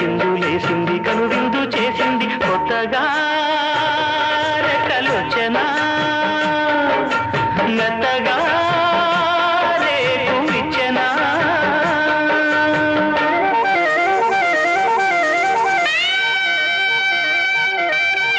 చిందు లేసింది కనువిందు చేసింది కొత్తగా కలోచన